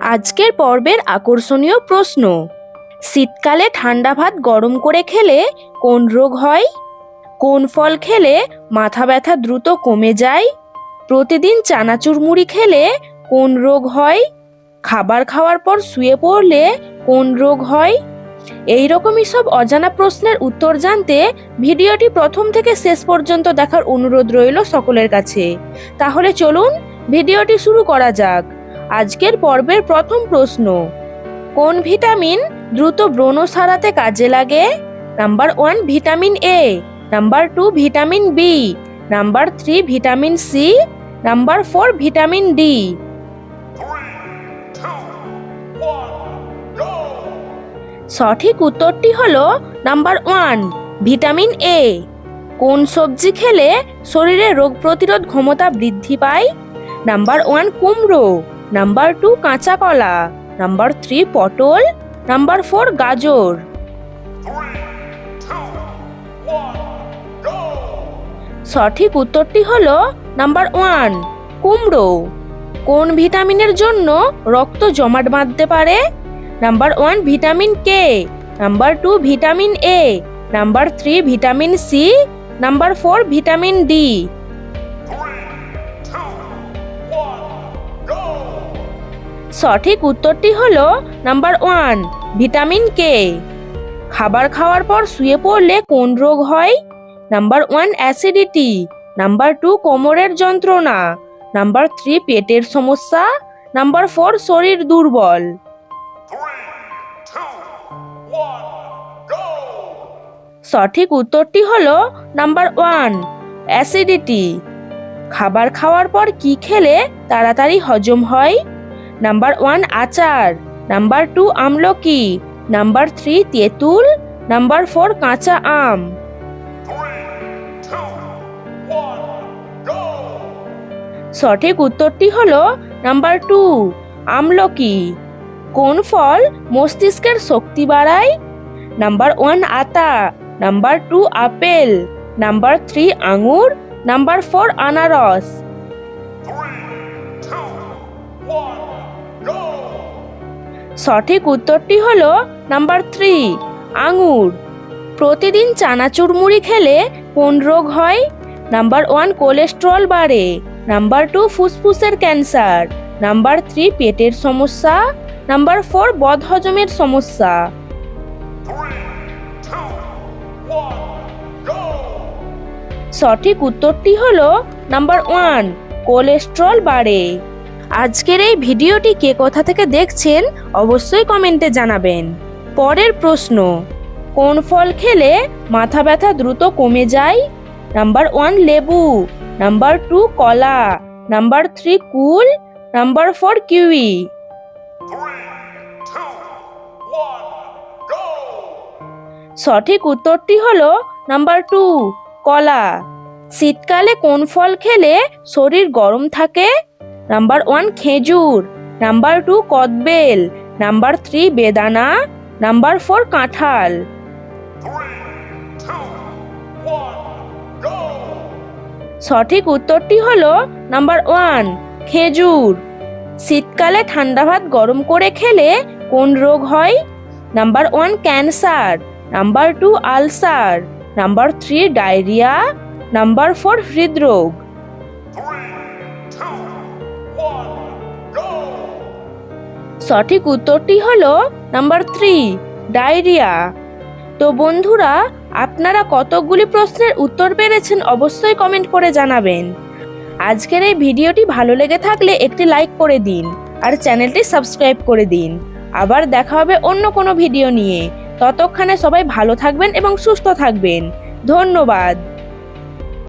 আজকের পর্বের আকর্ষণীয় প্রশ্ন। শীতকালে ঠান্ডা ভাত গরম করে খেলে কোন রোগ হয়? কোন ফল খেলে মাথা ব্যথা দ্রুত কমে যায়? প্রতিদিন চানাচুর মুড়ি খেলে কোন রোগ হয়? খাবার খাওয়ার পর শুয়ে পড়লে কোন রোগ হয়? এই রকমই সব অজানা প্রশ্নের উত্তর জানতে ভিডিওটি প্রথম থেকে শেষ পর্যন্ত দেখার অনুরোধ রইল সকলের কাছে। তাহলে চলুন ভিডিওটি শুরু করা যাক। আজকের পর্বের প্রথম প্রশ্ন। কোন ভিটামিন দ্রুত ব্রণ সারাতে কাজে লাগে? Number one vitamin A, number two vitamin B, number three vitamin C, number four vitamin D! সঠিক উত্তরটি হল নাম্বার ওয়ান ভিটামিন এ। কোন সবজি খেলে শরীরে রোগ প্রতিরোধ ক্ষমতা বৃদ্ধি পায়? নাম্বার ওয়ান কুমড়ো। নাম্বার টু কাঁচা কলা। নাম্বার থ্রি পটল। নাম্বার ফোর গাজর! সঠিক উত্তরটি হলো নাম্বার ওয়ান কুমড়ো। কোন ভিটামিনের জন্য রক্ত জমাট বাঁধতে পারে? Number one vitamin K number two vitamin A number three vitamin C number four vitamin D সঠিক উত্তরটি হলো নাম্বার ওয়ান, ভিটামিন কে। খাবার খাওয়ার পর শুয়ে পড়লে কোন রোগ হয়? Number one, acidity. Number two, কোমরের যন্ত্রণা। নাম্বার থ্রি, পেটের সমস্যা। নাম্বার ফোর, শরীর দুর্বল! সঠিক উত্তরটি হল নাম্বার ওয়ান, অ্যাসিডিটি। খাবার খাওয়ার পর কি খেলে তাড়াতাড়ি হজম হয়? নাম্বার ওয়ান আচার। নাম্বার টু আমলকি। নাম্বার থ্রি তেঁতুল। নাম্বার ফোর কাঁচা আম! সঠিক উত্তরটি হল নাম্বার টু আমলকি। কোন ফল মস্তিষ্কের শক্তি বাড়ায়? নাম্বার ওয়ান আতা। Number two apple. Number three আঙুর। নাম্বার ফোর আনারস। সঠিক উত্তরটি হলো নাম্বার থ্রি, আঙুর। প্রতিদিন চানাচুর মুড়ি খেলে কোন রোগ হয়? নাম্বার ওয়ান, কোলেস্ট্রল বাড়ে। নাম্বার টু, ফুসফুসের ক্যান্সার। নাম্বার থ্রি, পেটের সমস্যা। নাম্বার ফোর, বদহজমের সমস্যা! সঠিক উত্তরটি হলো নাম্বার ওয়ান, কোলেস্ট্রল বাড়ে। আজকের এই ভিডিওটি কে কোথা থেকে দেখছেন অবশ্যই কমেন্টে জানাবেন। পরের প্রশ্ন, কোন ফল খেলে মাথা ব্যথা দ্রুত কমে যায়? নাম্বার ওয়ান লেবু, নাম্বার টু কলা, নাম্বার থ্রি কুল, নাম্বার ফোর কিউই! সঠিক উত্তরটি হলো নাম্বার টু, কলা। শীতকালে কোন ফল খেলে শরীর গরম থাকে? নাম্বার ওয়ান খেজুর. নাম্বার টু কদবেল. নাম্বার থ্রি বেদানা. নাম্বার ফোর কাঁঠাল! সঠিক উত্তরটি হলো নাম্বার ওয়ান খেজুর. শীতকালে ঠান্ডা ভাত গরম করে খেলে কোন রোগ হয়? Number one cancer. Number two ulcer. Number three diarrhoea. Number four হৃদরোগ. সঠিক উত্তরটি হলো নাম্বার থ্রি ডায়রিয়া। তো বন্ধুরা, আপনারা কতকগুলি প্রশ্নের উত্তর পেরেছেন অবশ্যই কমেন্ট করে জানাবেন। আজকের এই ভিডিওটি ভালো লেগে থাকলে একটি লাইক করে দিন আর চ্যানেলটি সাবস্ক্রাইব করে দিন। আবার দেখা হবে অন্য কোনো ভিডিও নিয়ে। ততক্ষণে সবাই ভালো থাকবেন এবং সুস্থ থাকবেন। ধন্যবাদ।